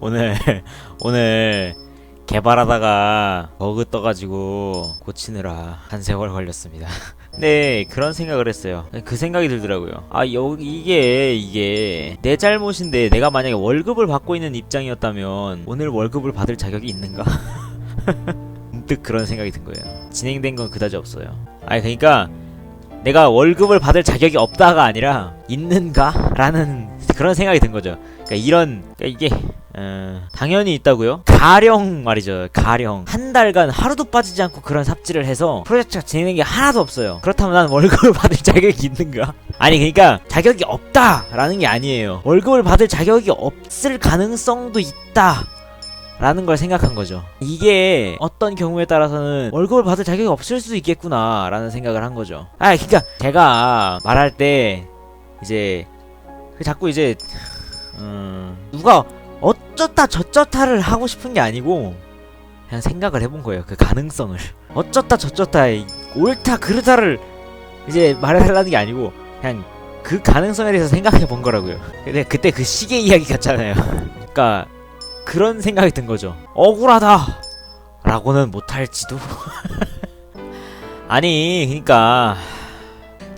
오늘 오늘 개발하다가 버그 떠가지고 고치느라 한 세월 걸렸습니다. 네 그런 생각을 했어요. 그 생각이 들더라고요. 아 여기 이게 이게 내 잘못인데 내가 만약에 월급을 받고 있는 입장이었다면 오늘 월급을 받을 자격이 있는가? 문득 그런 생각이 든 거예요. 진행된 건 그다지 없어요. 아니 그러니까 내가 월급을 받을 자격이 없다가 아니라 있는가라는 그런 생각이 든 거죠. 그러니까 이런 그러니까 이게 어, 당연히 있다고요. 가령 말이죠. 가령 한 달간 하루도 빠지지 않고 그런 삽질을 해서 프로젝트가 진행된 게 하나도 없어요. 그렇다면 난 월급을 받을 자격이 있는가? 아니 그러니까 자격이 없다라는 게 아니에요. 월급을 받을 자격이 없을 가능성도 있다. 라는 걸 생각한 거죠. 이게 어떤 경우에 따라서는 월급을 받을 자격이 없을 수도 있겠구나 라는 생각을 한 거죠. 아, 그니까 제가 말할 때 이제 그 자꾸 이제 음, 누가 어쩌다 저쩌다를 하고 싶은 게 아니고 그냥 생각을 해본 거예요. 그 가능성을 어쩌다 저쩌다 이 옳다 그르다를 이제 말해달라는 게 아니고 그냥 그 가능성에 대해서 생각해 본 거라고요. 근데 그때 그 시계 이야기 같잖아요. 그러니까 그런 생각이 든 거죠. 억울하다. 라고는 못할지도. 아니, 그니까.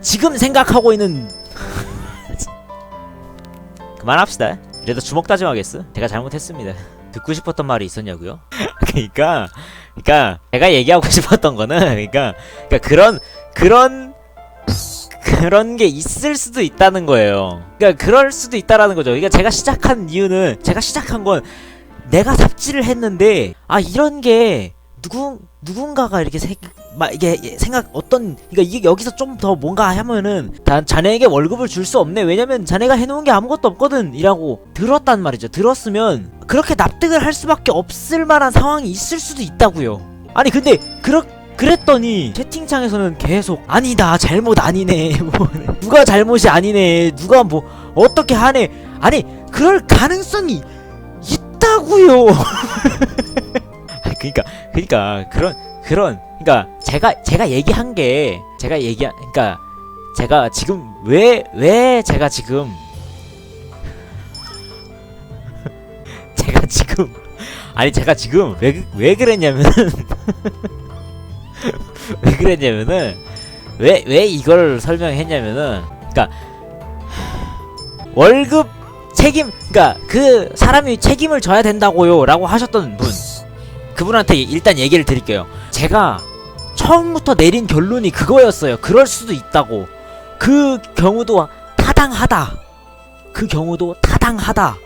지금 생각하고 있는. 그만합시다. 이래도 주먹 다짐하겠어? 제가 잘못했습니다. 듣고 싶었던 말이 있었냐고요? 그니까, 그니까, 제가 얘기하고 싶었던 거는, 그니까, 그니까 그런, 그런, 그런 게 있을 수도 있다는 거예요. 그러니까 그럴 수도 있다라는 거죠. 그러니까 제가 시작한 이유는 제가 시작한 건 내가 삽질을 했는데 아 이런 게 누군 누군가가 이렇게 생, 막 이게 생각 어떤 그러니까 이게 여기서 좀 더 뭔가 하면은 단 자네에게 월급을 줄 수 없네. 왜냐면 자네가 해놓은 게 아무것도 없거든이라고 들었단 말이죠. 들었으면 그렇게 납득을 할 수밖에 없을 만한 상황이 있을 수도 있다고요. 아니 근데 그렇 그랬더니 채팅창에서는 계속 아니다 잘못 아니네. 뭐 누가 잘못이 아니네. 누가 뭐 어떻게 하네. 아니 그럴 가능성이 있다고요 그러니까 그러니까 그런 그런 그러니까 제가 제가 얘기한 게 제가 얘기한 그러니까 제가 지금 왜왜 제가 지금 제가 지금 아니 제가 지금 왜 왜 그랬냐면은 왜 그랬냐면은 왜 왜 이걸 설명했냐면은 그러니까 월급 책임 그러니까 그 사람이 책임을 져야 된다고요라고 하셨던 분 그분한테 일단 얘기를 드릴게요. 제가 처음부터 내린 결론이 그거였어요. 그럴 수도 있다고. 그 경우도 타당하다. 그 경우도 타당하다.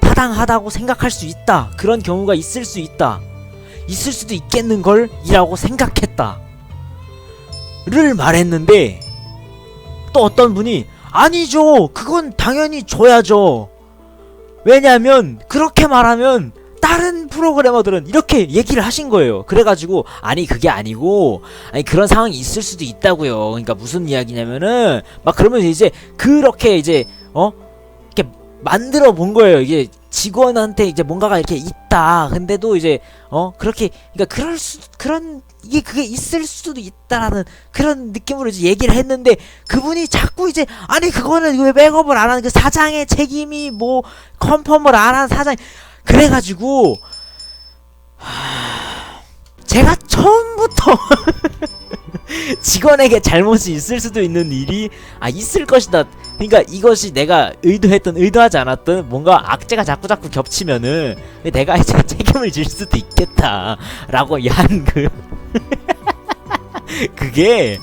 타당하다고 생각할 수 있다. 그런 경우가 있을 수 있다. 있을 수도 있겠는 걸 이라고 생각했다. 를 말했는데 또 어떤 분이 아니죠. 그건 당연히 줘야죠. 왜냐면 그렇게 말하면 다른 프로그래머들은 이렇게 얘기를 하신 거예요. 그래가지고 아니 그게 아니고 아니 그런 상황이 있을 수도 있다고요. 그러니까 무슨 이야기냐면은 막 그러면서 이제 그렇게 이제 어 이렇게 만들어 본 거예요. 이게 직원한테 이제 뭔가가 이렇게 있다. 근데도 이제 어 그렇게 그러니까 그럴 수 그런 이게 그게 있을 수도 있다라는 그런 느낌으로 이제 얘기를 했는데 그분이 자꾸 이제 아니 그거는 왜 백업을 안 하는 그 사장의 책임이 뭐 컨펌을 안 한 사장 그래가지고 하... 제가 처음부터 직원에게 잘못이 있을 수도 있는 일이 아 있을 것이다. 그러니까 이것이 내가 의도했던 의도하지 않았던 뭔가 악재가 자꾸 자꾸 겹치면은 내가 이제 책임을 질 수도 있겠다라고 한그 그게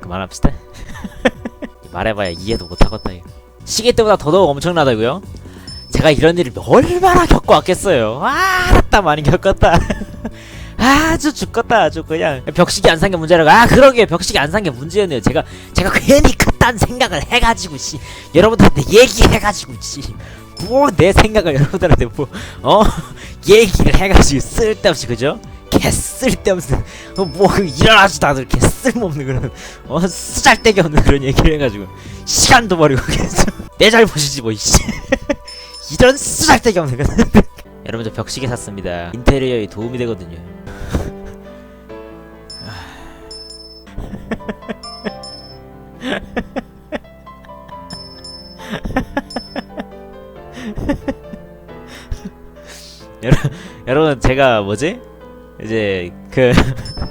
그만합시다. 말해봐야 이해도 못하겠다. 시계 때보다 더더욱 엄청나다고요? 제가 이런 일을 얼마나 겪어왔겠어요. 아, 알았다 많이 겪었다. 아주 죽겠다 아주 그냥. 벽식이 안 산 게 문제라고. 아 그러게. 벽식이 안 산 게 문제였네요. 제가 제가 괜히 그딴 생각을 해가지고 씨. 여러분들한테 얘기해가지고 씨뭐 내 생각을 여러분들한테 뭐 어? 얘기를 해가지고 쓸데없이 그죠? 개 쓸데없는 어, 뭐 일어나지도 않을 개 쓸모없는 그런 어 쓰잘데기 없는 그런 얘기를 해가지고 시간도 버리고 계속 내 잘못이지 뭐 이씨 이런 쓰잘데기 없는 거 여러분 저 벽시계 샀습니다 인테리어에 도움이 되거든요 여러분, 여러분 제가 뭐지? 이제 그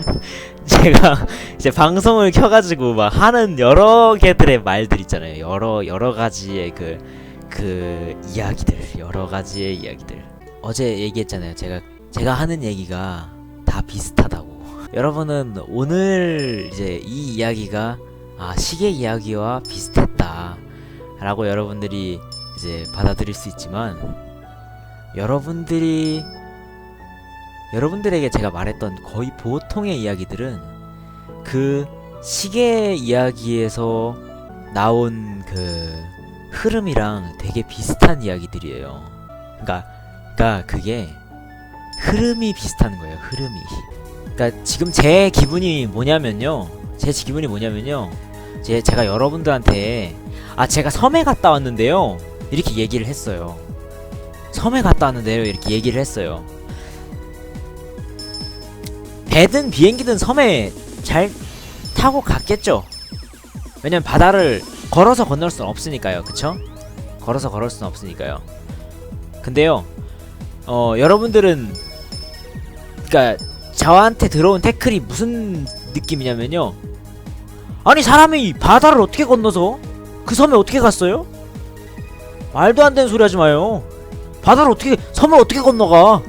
제가 이제 방송을 켜가지고 막 하는 여러 개들의 말들 있잖아요. 여러 여러 가지의 그 그 이야기들, 여러 가지의 이야기들. 어제 얘기했잖아요. 제가 제가 하는 얘기가 다 비슷하다고. 여러분은 오늘 이제 이 이야기가 아 시계 이야기와 비슷했다 라고 여러분들이 이제 받아들일 수 있지만 여러분들이 여러분들에게 제가 말했던 거의 보통의 이야기들은 그 시계 이야기에서 나온 그 흐름이랑 되게 비슷한 이야기들이에요. 그러니까, 그러니까 그게 흐름이 비슷한 거예요. 흐름이. 그러니까 지금 제 기분이 뭐냐면요. 제 기분이 뭐냐면요. 제 제가 여러분들한테 아 제가 섬에 갔다 왔는데요. 이렇게 얘기를 했어요. 섬에 갔다 왔는데요. 이렇게 얘기를 했어요. 배든 비행기든 섬에 잘 타고 갔겠죠. 왜냐면 바다를 걸어서 건널 수는 없으니까요. 그쵸? 걸어서 걸을 수는 없으니까요. 근데요. 어, 여러분들은 그니까 저한테 들어온 태클이 무슨 느낌이냐면요. 아니 사람이 바다를 어떻게 건너서 그 섬에 어떻게 갔어요? 말도 안 되는 소리 하지 마요. 바다를 어떻게 섬을 어떻게 건너가?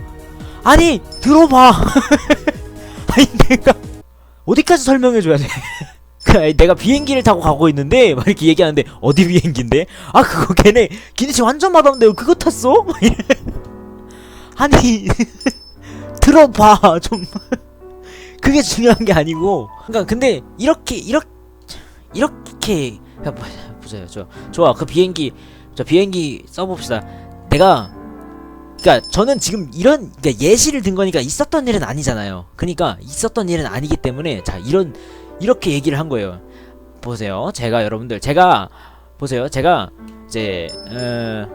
아니 들어봐. 아니 내가 어디까지 설명해줘야 돼? 그, 아니, 내가 비행기를 타고 가고 있는데 막 이렇게 얘기하는데 어디 비행기인데? 아 그거 걔네 지금 완전 왜 그거 탔어? 아니 들어봐 좀 그게 중요한 게 아니고. 그러니까 근데 이렇게 이렇게 이렇게 야, 뭐, 보세요. 저 좋아. 그 비행기 저 비행기 써봅시다. 내가 그러니까 저는 지금 이런 그러니까 예시를 든 거니까 있었던 일은 아니잖아요. 그러니까 있었던 일은 아니기 때문에 자 이런 이렇게 얘기를 한 거예요. 보세요, 제가 여러분들 제가 보세요, 제가 이제 어,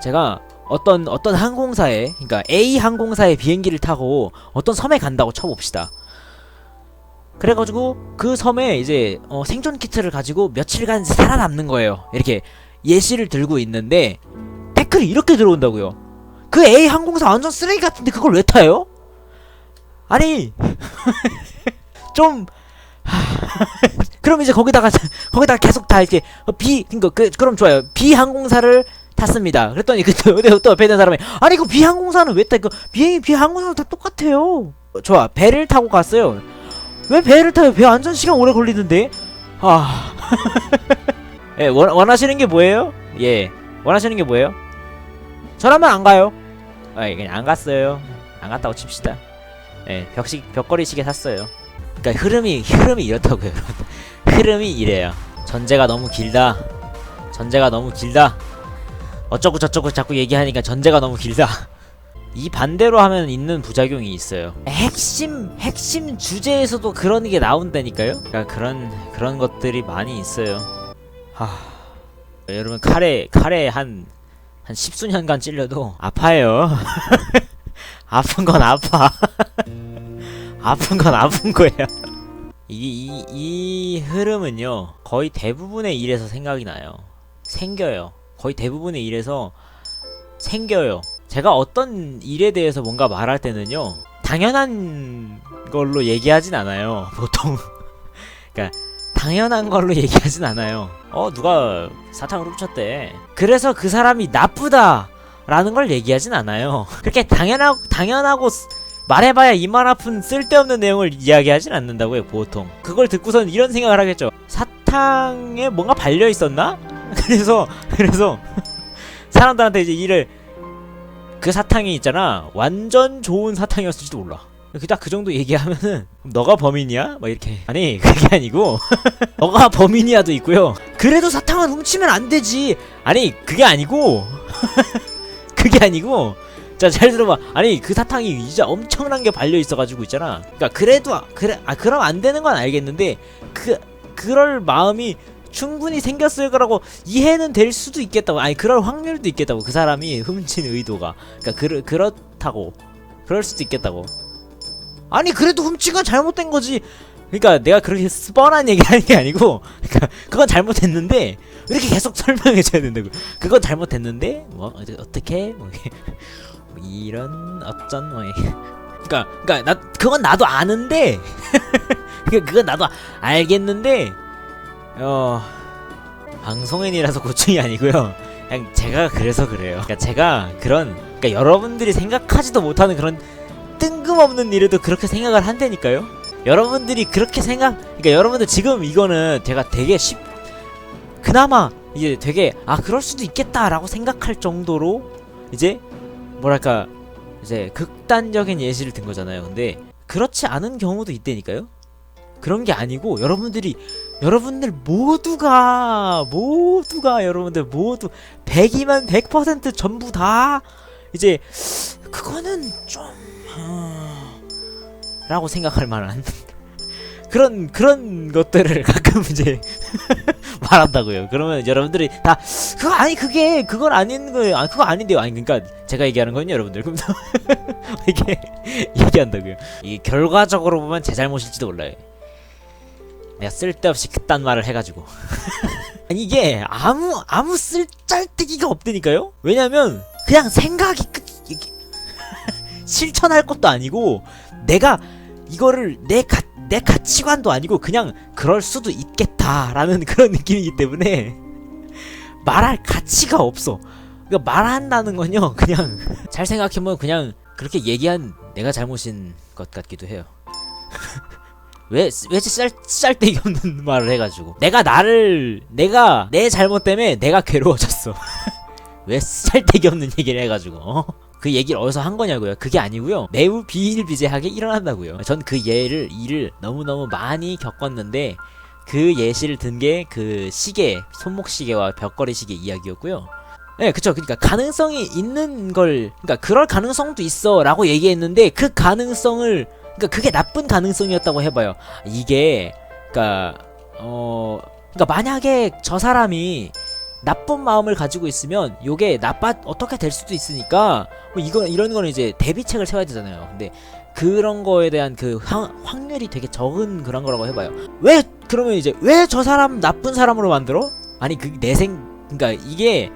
제가 어떤 어떤 항공사에 그러니까 A 항공사의 비행기를 타고 어떤 섬에 간다고 쳐봅시다. 그래가지고 그 섬에 이제 어, 생존 키트를 가지고 며칠간 살아남는 거예요. 이렇게 예시를 들고 있는데 태클이 이렇게 들어온다고요. 그 A 항공사 완전 쓰레기 같은데 그걸 왜 타요? 아니 좀 그럼 이제 거기다가 거기다가 계속 다 이렇게 어, B 그니까 그 그럼 좋아요. B 항공사를 탔습니다. 그랬더니 그또 또 옆에 있는 사람이 아니 그 B 항공사는 왜 타? 그 비행기 B 항공사는 다 똑같아요. 어, 좋아 배를 타고 갔어요. 왜 배를 타요? 배 안전 시간 오래 걸리는데. 아, 예, 원 원하시는 게 뭐예요? 예, 원하시는 게 뭐예요? 저라면 안 가요. 아, 그냥 안 갔어요. 안 갔다고 칩시다. 예, 벽식 벽걸이 시계 샀어요. 그러니까 흐름이 흐름이 이렇다고요, 여러분. 흐름이 이래요. 전제가 너무 길다. 전제가 너무 길다. 어쩌고 저쩌고 자꾸 얘기하니까 전제가 너무 길다. 이 반대로 하면 있는 부작용이 있어요. 핵심 핵심 주제에서도 그런 게 나온다니까요. 그러니까 그런 그런 것들이 많이 있어요. 하 여러분 칼에 칼에 한한 십수년간 찔려도 아파요. 아픈 건 아파. 아픈 건 아픈 거야. 이, 이, 이 흐름은요, 거의 대부분의 일에서 생각이 나요. 생겨요. 거의 대부분의 일에서 생겨요. 제가 어떤 일에 대해서 뭔가 말할 때는요, 당연한 걸로 얘기하진 않아요. 보통. 그러니까, 당연한 걸로 얘기하진 않아요. 어, 누가 사탕을 훔쳤대. 그래서 그 사람이 나쁘다! 라는 걸 얘기하진 않아요. 그렇게 당연하고, 당연하고, 쓰- 말해봐야 이만 아픈 쓸데없는 내용을 이야기하진 않는다고요, 보통. 그걸 듣고선 이런 생각을 하겠죠. 사탕에 뭔가 발려 있었나? 그래서, 그래서, 사람들한테 이제 일을, 그 사탕이 있잖아. 완전 좋은 사탕이었을지도 몰라. 그딱 그 정도 얘기하면은 너가 범인이야? 막 이렇게 아니 그게 아니고 너가 범인이야도 있고요 그래도 사탕은 훔치면 안 되지 아니 그게 아니고 그게 아니고 자 잘 들어봐 아니 그 사탕이 이제 엄청난 게 발려 있어가지고 있잖아. 그러니까 그래도 아- 그래 아 그럼 안 되는 건 알겠는데 그 그럴 마음이 충분히 생겼을 거라고 이해는 될 수도 있겠다고. 아니 그럴 확률도 있겠다고. 그 사람이 훔친 의도가. 그러니까 그 그렇다고. 그럴 수도 있겠다고. 아니 그래도 훔친 건 잘못된 거지. 그러니까 내가 그렇게 뻔한 얘기하는 게 아니고 그러니까 그건 잘못했는데 이렇게 계속 설명해 줘야 된다고. 그건 잘못했는데 뭐 어떻게 뭐 이게 뭐 이런 어쩐 뭐 이게. 그러니까 그러니까 나 그건 나도 아는데 그러니까 그건 나도 알겠는데 어 방송인이라서 고충이 아니고요 그냥 제가 그래서 그래요 그러니까 제가 그런 그러니까 여러분들이 생각하지도 못하는 그런 뜬금없는 일에도 그렇게 생각을 한다니까요 여러분들이 그렇게 생각 그러니까 여러분들 지금 이거는 제가 되게 쉽 그나마 이제 되게 아 그럴 수도 있겠다라고 생각할 정도로 이제 뭐랄까 이제 극단적인 예시를 든 거잖아요. 근데 그렇지 않은 경우도 있다니까요? 그런 게 아니고 여러분들이 여러분들 모두가 모두가 여러분들 모두 100이면 100% 전부 다 이제 그거는 좀 어... 라고 생각할 만한 그런 그런 것들을 가끔 이제 말한다고요. 그러면 여러분들이 다 그거 아니 그게 그건 아닌 거예요. 아 그거 아닌데요. 아니 그러니까 제가 얘기하는 건요, 여러분들. 그럼 이게 얘기한다고요. 이 결과적으로 보면 제 잘못일지도 몰라요. 내가 쓸데없이 그딴 말을 해가지고 아니 이게 아무 아무 쓸 짤데기가 없다니까요. 왜냐면 그냥 생각이 끝 실천할 것도 아니고 내가 이거를 내 가, 내 가치관도 아니고 그냥 그럴 수도 있겠다라는 그런 느낌이기 때문에 말할 가치가 없어. 그러니까 말한다는 건요 그냥 잘 생각해보면 그냥 그렇게 얘기한 내가 잘못인 것 같기도 해요. 왜 왜 쌀 쌀데기 없는 말을 해가지고 내가 나를 내가 내 잘못 때문에 내가 괴로워졌어. 왜 쌀데기 없는 얘기를 해가지고 어? 그 얘기를 어디서 한 거냐고요. 그게 아니고요. 매우 비일비재하게 일어난다고요. 전 그 예를 일을 너무너무 많이 겪었는데 그 예시를 든 게 그 시계, 손목 시계와 벽걸이 시계 이야기였고요. 네, 그쵸. 그러니까 가능성이 있는 걸, 그러니까 그럴 가능성도 있어 라고 얘기했는데 그 가능성을, 그러니까 그게 나쁜 가능성이었다고 해봐요. 이게, 그러니까 어, 그러니까 만약에 저 사람이 나쁜 마음을 가지고 있으면 요게 나빠 어떻게 될 수도 있으니까 뭐 이거 이런 거는 이제 대비책을 세워야 되잖아요. 근데 그런 거에 대한 그 확, 확률이 되게 적은 그런 거라고 해봐요. 왜 그러면 이제 왜 저 사람 나쁜 사람으로 만들어? 아니 그 내생 그러니까 이게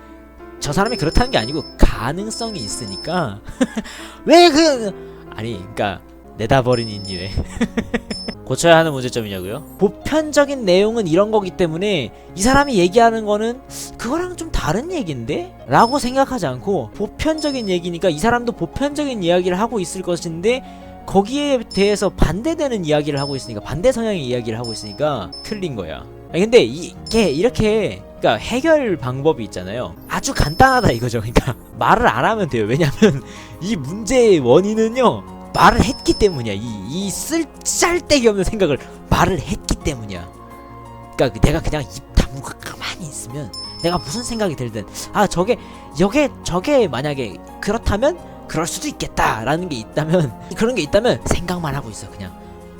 저 사람이 그렇다는 게 아니고 가능성이 있으니까 왜 그 아니 그러니까 내다버린 인류에 고쳐야 하는 문제점이냐고요? 보편적인 내용은 이런 거기 때문에 이 사람이 얘기하는 거는 그거랑 좀 다른 얘기인데? 라고 생각하지 않고 보편적인 얘기니까 이 사람도 보편적인 이야기를 하고 있을 것인데 거기에 대해서 반대되는 이야기를 하고 있으니까 반대 성향의 이야기를 하고 있으니까 틀린 거야. 아니 근데 이게 이렇게 그러니까 해결 방법이 있잖아요. 아주 간단하다 이거죠. 그러니까 말을 안 하면 돼요. 왜냐면 이 문제의 원인은요. 말을 했기 때문이야. 이, 이 쓸, 짤데기 없는 생각을 말을 했기 때문이야. 그니까 내가 그냥 입 다물고 가만히 있으면 내가 무슨 생각이 들든 아 저게 저게 저게 만약에 그렇다면 그럴 수도 있겠다라는 게 있다면 그런 게 있다면 생각만 하고 있어 그냥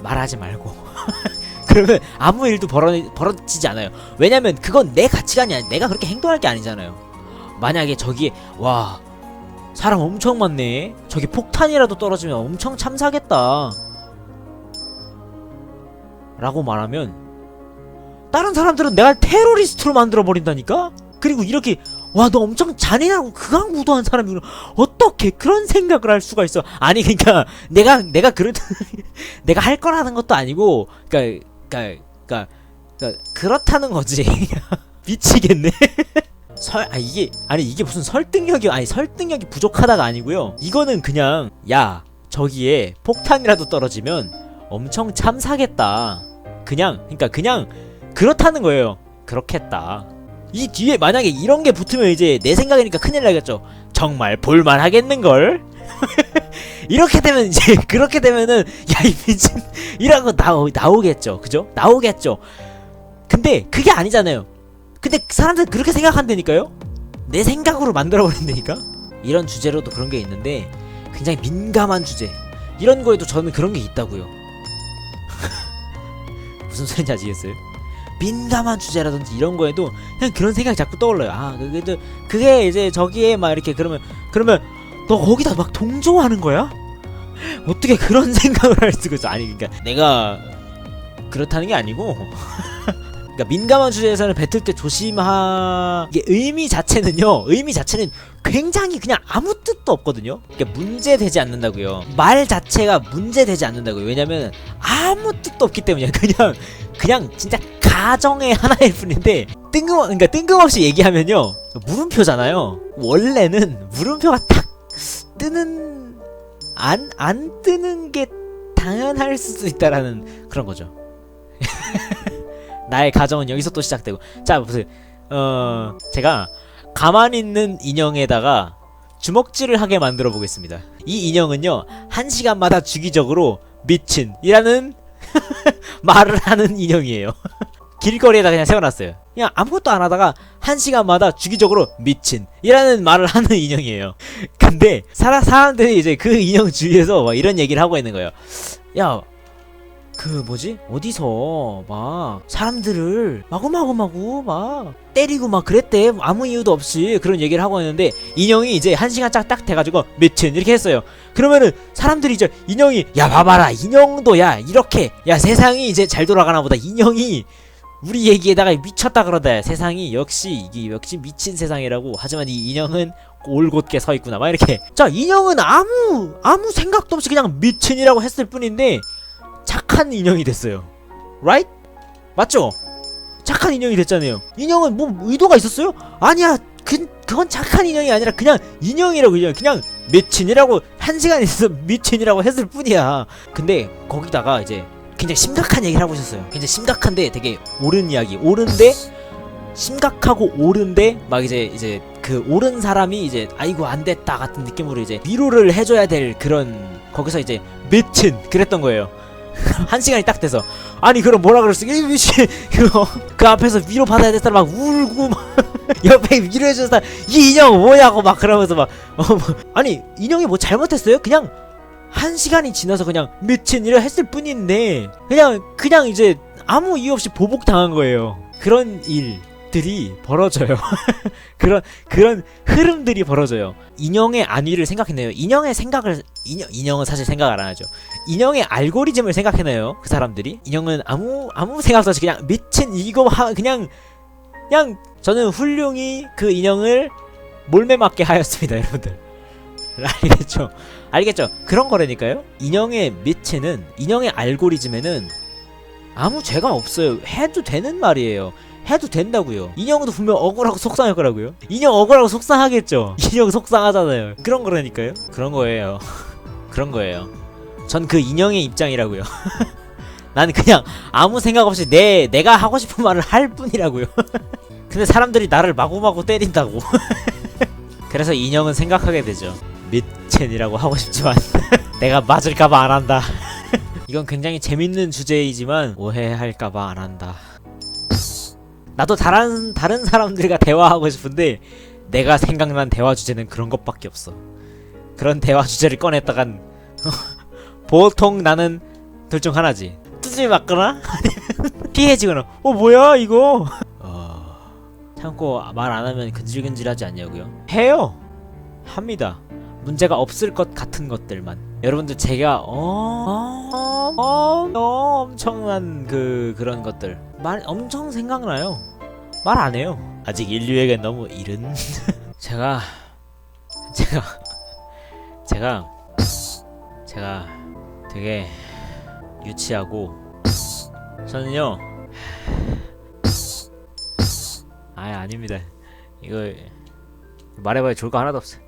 말하지 말고 그러면 아무 일도 벌어, 벌어지지 않아요 왜냐면 그건 내 가치관이 아니 내가 그렇게 행동할 게 아니잖아요 만약에 저기 와 사람 엄청 많네. 저기 폭탄이라도 떨어지면 엄청 참사겠다. 라고 말하면 다른 사람들은 내가 테러리스트로 만들어 버린다니까? 그리고 이렇게 와 너 엄청 잔인하고 극악무도한 사람이 어떻게 그런 생각을 할 수가 있어? 아니 그러니까 내가 내가 그런 내가 할 거라는 것도 아니고 그러니까 그러니까, 그러니까 그렇다는 거지. 미치겠네. 설, 아, 이게, 아니, 이게 무슨 설득력이, 아니, 설득력이 부족하다가 아니고요. 이거는 그냥, 야, 저기에 폭탄이라도 떨어지면 엄청 참사겠다. 그냥, 그니까 그냥, 그렇다는 거예요. 그렇겠다. 이 뒤에 만약에 이런 게 붙으면 이제 내 생각이니까 큰일 나겠죠. 정말 볼만 하겠는걸? 이렇게 되면 이제, 그렇게 되면은, 야, 이 미친, 이라고 나오, 나오겠죠. 그죠? 나오겠죠. 근데, 그게 아니잖아요. 근데 사람들 그렇게 생각한다니까요? 내 생각으로 만들어버린다니까? 이런 주제로도 그런 게 있는데 굉장히 민감한 주제 이런 거에도 저는 그런 게 있다고요 무슨 소리인지 아시겠어요? 민감한 주제라든지 이런 거에도 그냥 그런 생각이 자꾸 떠올라요 아 그게, 그게 이제 저기에 막 이렇게 그러면 그러면 너 거기다 막 동조하는 거야? 어떻게 그런 생각을 할 수가 있어 아니 그러니까 내가 그렇다는 게 아니고 그러니까 민감한 주제에서는 뱉을 때 조심하 이게 의미 자체는요 의미 자체는 굉장히 그냥 아무 뜻도 없거든요. 그러니까 문제되지 않는다고요. 말 자체가 문제되지 않는다고요. 왜냐면 아무 뜻도 없기 때문이야 그냥 그냥 진짜 가정의 하나일 뿐인데 뜬금 그러니까 뜬금없이 얘기하면요 물음표잖아요. 원래는 물음표가 딱 뜨는 안안 뜨는 게 당연할 수도 있다라는 그런 거죠. 나의 가정은 여기서 또 시작되고 자 무슨 어 제가 가만히 있는 인형에다가 주먹질을 하게 만들어 보겠습니다. 이 인형은요 한 시간마다 주기적으로 미친 이라는 말을 하는 인형이에요. 길거리에다 그냥 세워놨어요. 그냥 아무것도 안 하다가 한 시간마다 주기적으로 미친 이라는 말을 하는 인형이에요. 근데 사람 사람들이 이제 그 인형 주위에서 막 이런 얘기를 하고 있는 거예요. 야, 그 뭐지? 어디서 막 사람들을 마구마구마구 막 때리고 막 그랬대. 아무 이유도 없이 그런 얘기를 하고 있는데 인형이 이제 한 시간 짝딱 돼가지고 미친 이렇게 했어요. 그러면은 사람들이 이제 인형이 야 봐봐라. 인형도 야 이렇게. 야 세상이 이제 잘 돌아가나 보다. 인형이 우리 얘기에다가 미쳤다 그러다. 세상이 역시 이게 역시 미친 세상이라고. 하지만 이 인형은 올곧게 서 있구나. 막 이렇게. 자 인형은 아무 아무 생각도 없이 그냥 미친이라고 했을 뿐인데 착한 인형이 됐어요. Right? 맞죠? 착한 인형이 됐잖아요. 인형은 뭐 의도가 있었어요? 아니야. 그 그건 착한 인형이 아니라 그냥 인형이라고 그냥 그냥 미친이라고 한 시간 있어서 미친이라고 했을 뿐이야. 근데 거기다가 이제 굉장히 심각한 얘기를 하고 있었어요. 굉장히 심각한데 되게 옳은 이야기. 옳은데 심각하고 옳은데 막 이제 이제 그 옳은 사람이 이제 아이고 안 됐다 같은 느낌으로 이제 위로를 해줘야 될 그런 거기서 이제 미친 그랬던 거예요. 한 시간이 딱 돼서 아니 그럼 뭐라 그랬어? 이 미친 그 앞에서 위로 받아야 될 사람 막 울고 막 옆에 위로해주는 사람 이 인형 뭐냐고 막 그러면서 막 어, 뭐, 아니 인형이 뭐 잘못했어요? 그냥 한 시간이 지나서 그냥 미친 일을 했을 뿐인데 그냥 그냥 이제 아무 이유 없이 보복 당한 거예요. 그런 일 들이 벌어져요. 그런 그런 흐름들이 벌어져요. 인형의 안위를 생각해내요. 인형의 생각을 인형 인형은 사실 생각을 안 하죠. 인형의 알고리즘을 생각해내요. 그 사람들이 인형은 아무 아무 생각도 없이 그냥 미친 이거 하 그냥 그냥 저는 훌륭히 그 인형을 몰매 맞게 하였습니다, 여러분들. 알겠죠? 알겠죠? 그런 거라니까요. 인형의 미체는 인형의 알고리즘에는 아무 죄가 없어요. 해도 되는 말이에요. 해도 된다고요. 인형도 분명 억울하고 속상할 거라고요. 인형 억울하고 속상하겠죠. 인형 속상하잖아요. 그런 거라니까요. 그런 거예요. 그런 거예요. 전 그 인형의 입장이라고요. 난 그냥 아무 생각 없이 내 내가 하고 싶은 말을 할 뿐이라고요. 근데 사람들이 나를 마구마구 때린다고. 그래서 인형은 생각하게 되죠. 미첸이라고 하고 싶지만 내가 맞을까봐 안 한다. 이건 굉장히 재밌는 주제이지만 오해할까봐 안 한다. 나도 다른 다른 사람들과 대화하고 싶은데 내가 생각난 대화 주제는 그런 것밖에 없어. 그런 대화 주제를 꺼냈다간 보통 나는 둘 중 하나지. 뚜지 맞거나 피해지거나. 어 뭐야 이거? 어... 참고 말 안 하면 근질근질하지 않냐고요? 해요. 합니다. 문제가 없을 것 같은 것들만. 여러분들 제가 어, 어, 어, 어 엄청난 그 그런 것들 말 엄청 생각나요. 말 안 해요. 아직 인류에겐 너무 이른. 제가 제가 제가 제가 되게 유치하고 저는요. 아 아닙니다. 이거 말해봐야 좋을 거 하나도 없어요.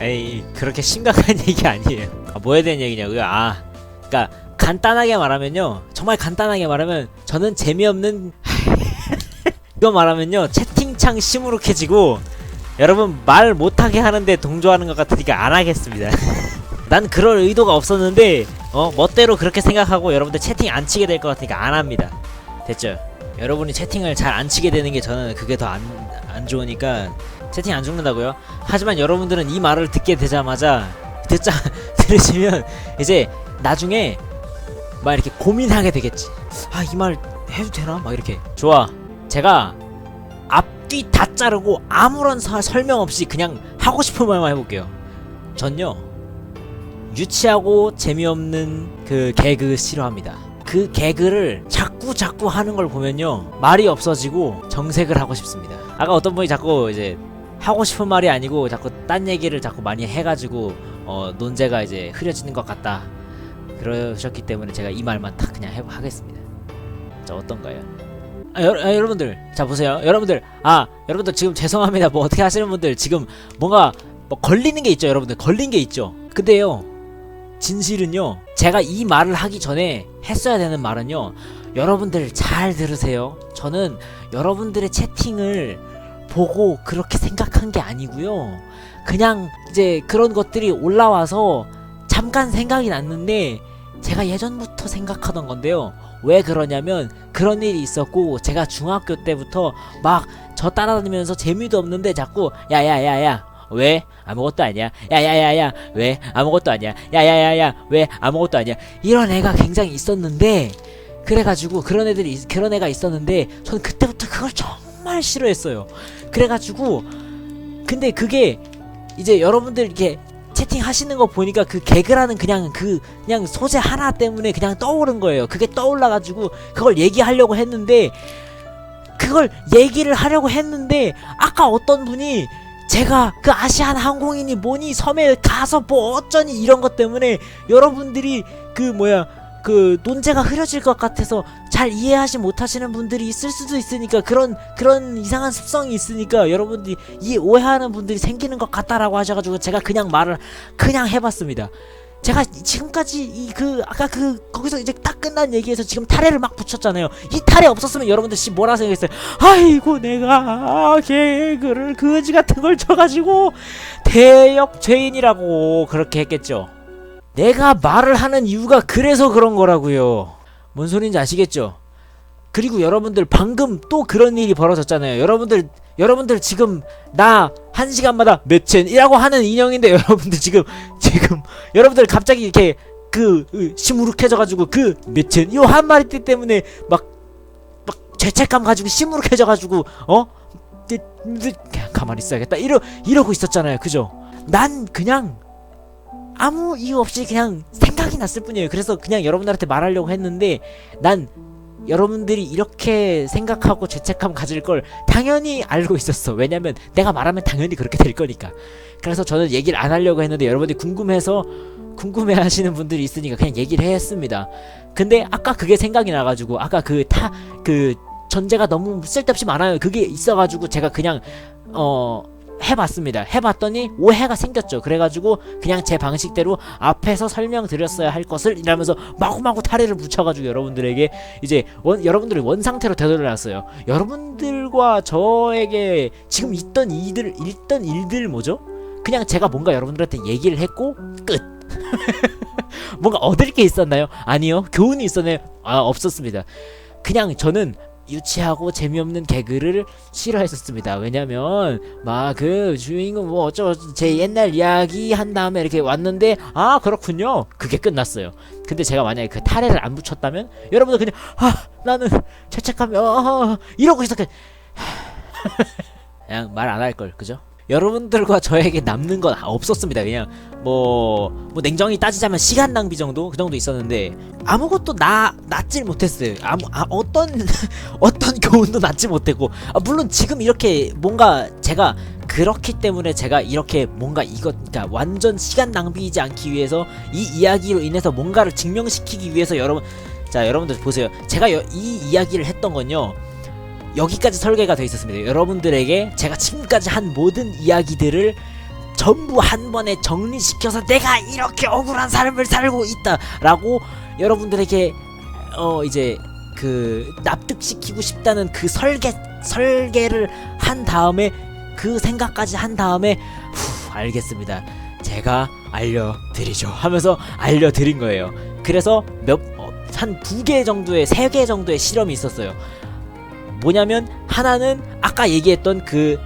에이 그렇게 심각한 얘기 아니에요. 아, 뭐에 대한 얘기냐고요? 아, 그러니까 간단하게 말하면요. 정말 간단하게 말하면 저는 재미없는 이거 말하면요 채팅창 시무룩해지고 여러분 말 못하게 하는데 동조하는 것 같으니까 안 하겠습니다. 난 그럴 의도가 없었는데 어 멋대로 그렇게 생각하고 여러분들 채팅 안 치게 될 것 같으니까 안 합니다. 됐죠? 여러분이 채팅을 잘 안 치게 되는 게 저는 그게 더 안 안 좋으니까 채팅 안 죽는다고요? 하지만 여러분들은 이 말을 듣게 되자마자 듣자 들으시면 이제 나중에 막 이렇게 고민하게 되겠지. 아 이 말 해도 되나? 막 이렇게 좋아. 제가 앞뒤 다 자르고 아무런 사- 설명 없이 그냥 하고 싶은 말만 해볼게요. 전요 유치하고 재미없는 그 개그 싫어합니다. 그그 개그를 자꾸 자꾸 하는 걸 보면요 말이 없어지고 정색을 하고 싶습니다. 아까 어떤 분이 자꾸 이제 하고 싶은 말이 아니고 자꾸 딴 얘기를 자꾸 많이 해가지고 어, 논제가 이제 흐려지는 것 같다. 그러셨기 때문에 제가 이 말만 딱 그냥 해, 하겠습니다. 자 어떤가요? 아, 여, 아, 여러분들 자 보세요. 여러분들 아 여러분들 지금 죄송합니다. 뭐 어떻게 하시는 분들 지금 뭔가 뭐 걸리는 게 있죠. 여러분들 걸린 게 있죠. 근데요 진실은요 제가 이 말을 하기 전에 했어야 되는 말은요 여러분들 잘 들으세요. 저는 여러분들의 채팅을 보고 그렇게 생각한 게 아니고요. 그냥 이제 그런 것들이 올라와서 잠깐 생각이 났는데 제가 예전부터 생각하던 건데요. 왜 그러냐면 그런 일이 있었고 제가 중학교 때부터 막 저 따라다니면서 재미도 없는데 자꾸 야야야야 왜? 아무것도 아니야. 야야야야 왜? 아무것도 아니야. 야야야야 왜? 아무것도 아니야. 이런 애가 굉장히 있었는데 그래가지고 그런 애들이 있- 그런 애가 있었는데 저는 그때부터 그걸 정말 싫어했어요. 그래가지고 근데 그게 이제 여러분들 이렇게 채팅 하시는 거 보니까 그 개그라는 그냥 그 그냥 소재 하나 때문에 그냥 떠오른 거예요. 그게 떠올라 가지고 그걸 얘기하려고 했는데 그걸 얘기를 하려고 했는데 아까 어떤 분이 제가 그 아시안 항공인이 뭐니 섬에 가서 뭐 어쩌니 이런 것 때문에 여러분들이 그 뭐야 그 논제가 흐려질 것 같아서 잘 이해하지 못하시는 분들이 있을 수도 있으니까 그런 그런 이상한 습성이 있으니까 여러분들이 이 오해하는 분들이 생기는 것 같다라고 하셔가지고 제가 그냥 말을 그냥 해봤습니다. 제가 지금까지 이 그 아까 그 거기서 이제 딱 끝난 얘기에서 지금 타레를 막 붙였잖아요. 이 타레 없었으면 여러분들 씨 뭐라 생각했어요? 아이고 내가 개그를 거지 같은 걸 쳐가지고 대역 죄인이라고 그렇게 했겠죠. 내가 말을 하는 이유가 그래서 그런 거라고요. 뭔 소린지 아시겠죠? 그리고 여러분들 방금 또 그런 일이 벌어졌잖아요. 여러분들 여러분들 지금 나 한 시간마다 몇첸이라고 하는 인형인데 여러분들 지금 지금 여러분들 갑자기 이렇게 그 으, 시무룩해져가지고 그 몇첸 요 한 마리 띠 때문에 막 막 죄책감 가지고 시무룩해져가지고 어 가만히 있어야겠다 이러 이러고 있었잖아요. 그죠? 난 그냥 아무 이유 없이 그냥 생 각이 났을 뿐이에요. 그래서 그냥 여러분들한테 말하려고 했는데 난 여러분들이 이렇게 생각하고 죄책감 가질 걸 당연히 알고 있었어. 왜냐면 내가 말하면 당연히 그렇게 될 거니까. 그래서 저는 얘기를 안 하려고 했는데 여러분들이 궁금해서 궁금해 하시는 분들이 있으니까 그냥 얘기를 했습니다. 근데 아까 그게 생각이 나가지고 아까 그 타 그 전제가 너무 쓸데없이 많아요. 그게 있어가지고 제가 그냥 어 해봤습니다. 해봤더니 오해가 생겼죠. 그래가지고 그냥 제 방식대로 앞에서 설명드렸어야 할 것을 이러면서 마구마구 타레를 붙여가지고 여러분들에게 이제 원, 여러분들을 원 상태로 되돌려 놨어요. 여러분들과 저에게 지금 있던 일들 있던 일들 뭐죠? 그냥 제가 뭔가 여러분들한테 얘기를 했고 끝. 뭔가 얻을 게 있었나요? 아니요. 교훈이 있었나요? 아 없었습니다. 그냥 저는 유치하고 재미없는 개그를 싫어했었습니다. 왜냐면 막 그 주인공 뭐 어쩌고 제 옛날 이야기 한 다음에 이렇게 왔는데 아 그렇군요. 그게 끝났어요. 근데 제가 만약에 그 타레를 안 붙였다면 여러분들 그냥 아 나는 죄책감이 어, 이러고 있었겠 그냥 말 안 할 걸 그죠? 여러분들과 저에게 남는 건 없었습니다. 그냥 뭐, 뭐 냉정히 따지자면 시간 낭비 정도 그 정도 있었는데 아무것도 나 낳질 못했어요. 아무 아, 어떤 어떤 교훈도 낳지 못했고 아, 물론 지금 이렇게 뭔가 제가 그렇기 때문에 제가 이렇게 뭔가 이것 그러니까 완전 시간 낭비이지 않기 위해서 이 이야기로 인해서 뭔가를 증명시키기 위해서 여러분 자 여러분들 보세요. 제가 여, 이 이야기를 했던 건요. 여기까지 설계가 돼 있었습니다. 여러분들에게 제가 지금까지 한 모든 이야기들을 전부 한 번에 정리시켜서 내가 이렇게 억울한 삶을 살고 있다라고 여러분들에게 어 이제 그 납득시키고 싶다는 그 설계 설계를 한 다음에 그 생각까지 한 다음에 후 알겠습니다. 제가 알려드리죠 하면서 알려드린 거예요. 그래서 몇 한 두 개 정도의 세 개 정도의 실험이 있었어요. 뭐냐면 하나는 아까 얘기했던 그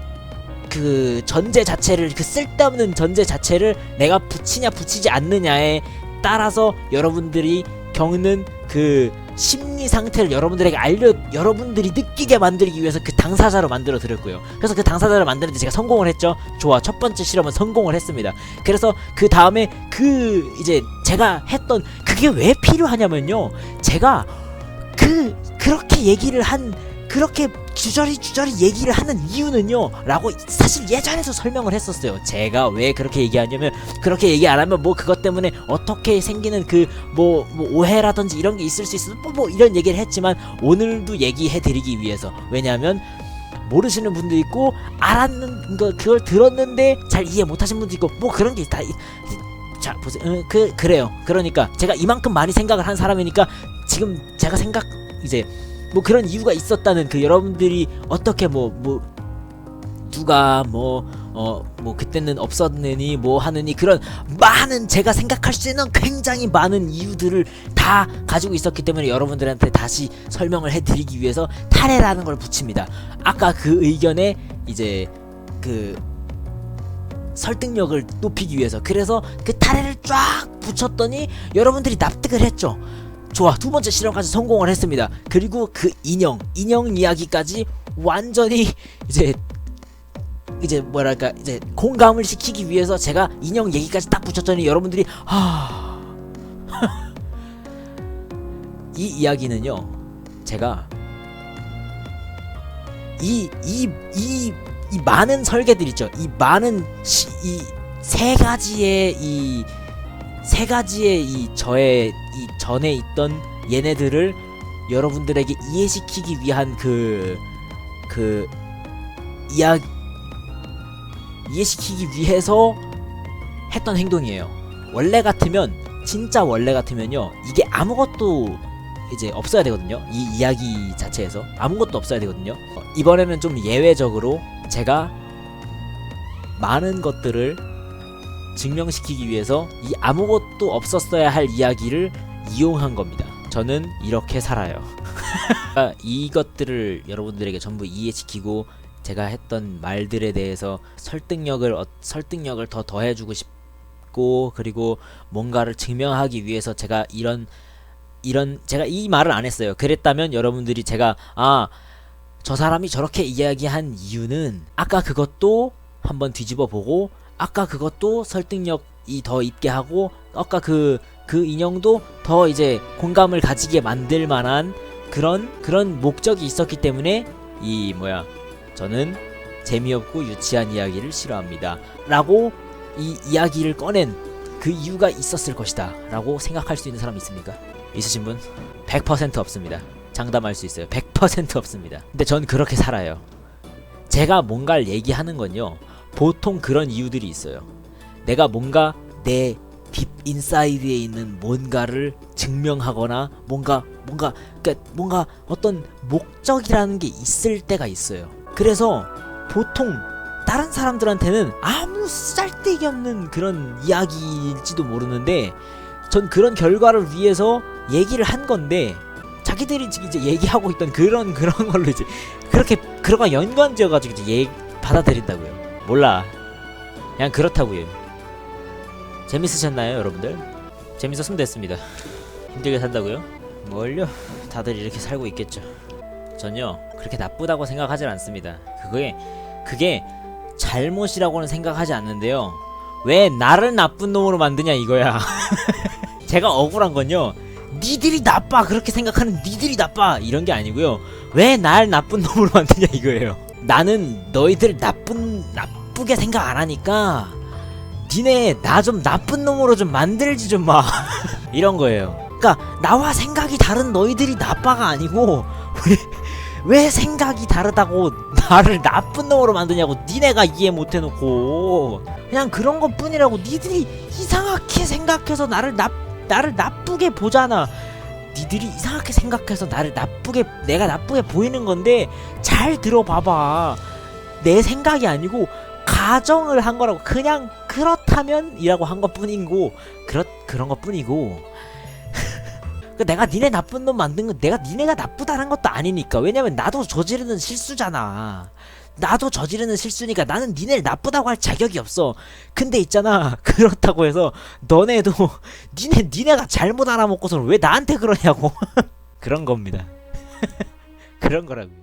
그 전제 자체를 그 쓸데없는 전제 자체를 내가 붙이냐 붙이지 않느냐에 따라서 여러분들이 겪는 그 심리 상태를 여러분들에게 알려 여러분들이 느끼게 만들기 위해서 그 당사자로 만들어 드렸고요. 그래서 그 당사자를 만드는데 제가 성공을 했죠. 좋아. 첫 번째 실험은 성공을 했습니다. 그래서 그 다음에 그 이제 제가 했던 그게 왜 필요하냐면요. 제가 그 그렇게 얘기를 한 그렇게 주저리 주저리 얘기를 하는 이유는요 라고 사실 예전에도 설명을 했었어요. 제가 왜 그렇게 얘기하냐면 그렇게 얘기 안 하면 뭐 그것 때문에 어떻게 생기는 그뭐 오해라든지 이런 게 있을 수 있어 뭐, 뭐 이런 얘기를 했지만 오늘도 얘기해 드리기 위해서. 왜냐하면 모르시는 분도 있고 알았는 거 그걸 들었는데 잘 이해 못하신 분도 있고 뭐 그런 게 다. 자 보세요. 어, 그 그래요. 그러니까 제가 이만큼 많이 생각을 한 사람이니까 지금 제가 생각 이제 뭐 그런 이유가 있었다는 그 여러분들이 어떻게 뭐뭐 누가 뭐 어 뭐 그때는 없었느니 뭐 하느니 그런 많은 제가 생각할 수 있는 굉장히 많은 이유들을 다 가지고 있었기 때문에 여러분들한테 다시 설명을 해드리기 위해서 탈해라는 걸 붙입니다. 아까 그 의견에 이제 그 설득력을 높이기 위해서 그래서 그 탈해를 쫙 붙였더니 여러분들이 납득을 했죠. 좋아 두 번째 실험까지 성공을 했습니다. 그리고 그 인형 인형 이야기까지 완전히 이제 이제 뭐랄까 이제 공감을 시키기 위해서 제가 인형 얘기까지 딱 붙였더니 여러분들이 하... 이 이야기는요 제가 이 이 이 이 많은 설계들 있죠 이 많은 이세 가지의 이 세 가지의 이 저의 이 전에 있던 얘네들을 여러분들에게 이해시키기 위한 그 그 이야기 이해시키기 위해서 했던 행동이에요. 원래 같으면 진짜 원래 같으면요 이게 아무것도 이제 없어야 되거든요. 이 이야기 자체에서 아무것도 없어야 되거든요. 어, 이번에는 좀 예외적으로 제가 많은 것들을 증명시키기 위해서 이 아무것도 없었어야 할 이야기를 이용한 겁니다. 저는 이렇게 살아요. 아, 이것들을 여러분들에게 전부 이해시키고 제가 했던 말들에 대해서 설득력을 어, 설득력을 더 더해주고 싶고 그리고 뭔가를 증명하기 위해서 제가 이런 이런 제가 이 말을 안 했어요. 그랬다면 여러분들이 제가 아 저 사람이 저렇게 이야기한 이유는 아까 그것도 한번 뒤집어 보고 아까 그것도 설득력이 더 있게 하고 아까 그그 인형도 더 이제 공감을 가지게 만들 만한 그런 그런 목적이 있었기 때문에 이 뭐야 저는 재미없고 유치한 이야기를 싫어합니다. 라고 이 이야기를 꺼낸 그 이유가 있었을 것이다. 라고 생각할 수 있는 사람 있습니까? 있으신 분? 100% 없습니다. 장담할 수 있어요. 100% 없습니다. 근데 전 그렇게 살아요. 제가 뭔가를 얘기하는 건요. 보통 그런 이유들이 있어요. 내가 뭔가 내 딥 인사이드에 있는 뭔가를 증명하거나 뭔가 뭔가 그러니까 뭔가 어떤 목적이라는 게 있을 때가 있어요. 그래서 보통 다른 사람들한테는 아무 쓸데기 없는 그런 이야기일지도 모르는데 전 그런 결과를 위해서 얘기를 한 건데 자기들이 이제 얘기하고 있던 그런 그런 걸로 이제 그렇게 그런 거 연관지어 가지고 이제 얘 받아들인다고요. 몰라. 그냥 그렇다고요. 재밌으셨나요, 여러분들? 재밌었으면 됐습니다. 힘들게 산다고요? 뭘요? 다들 이렇게 살고 있겠죠. 전요 그렇게 나쁘다고 생각하지 않습니다. 그게 그게 잘못이라고는 생각하지 않는데요. 왜 나를 나쁜 놈으로 만드냐 이거야. 제가 억울한 건요. 니들이 나빠 그렇게 생각하는 니들이 나빠 이런 게 아니고요. 왜 날 나쁜 놈으로 만드냐 이거예요. 나는 너희들 나쁜 나 쁘게 생각 안 하니까 니네 나 좀 나쁜 놈으로 좀 만들지 좀 마. 이런 거예요. 그러니까 나와 생각이 다른 너희들이 나빠가 아니고 왜, 왜 생각이 다르다고 나를 나쁜 놈으로 만드냐고 니네가 이해 못 해놓고 그냥 그런 것 뿐이라고 니들이 이상하게 생각해서 나를 나, 나를 나쁘게 보잖아 니들이 이상하게 생각해서 나를 나쁘게 내가 나쁘게 보이는 건데 잘 들어봐봐 내 생각이 아니고 가정을 한 거라고 그냥 그렇다면이라고 한 것 뿐이고 그렇 그런 것 뿐이고. 그 내가 니네 나쁜 놈 만든 건 내가 니네가 나쁘다는 것도 아니니까. 왜냐면 나도 저지르는 실수잖아. 나도 저지르는 실수니까 나는 니네를 나쁘다고 할 자격이 없어. 근데 있잖아. 그렇다고 해서 너네도 니네 니네가 잘못 알아먹고서는 왜 나한테 그러냐고. 그런 겁니다. 그런 거라고요.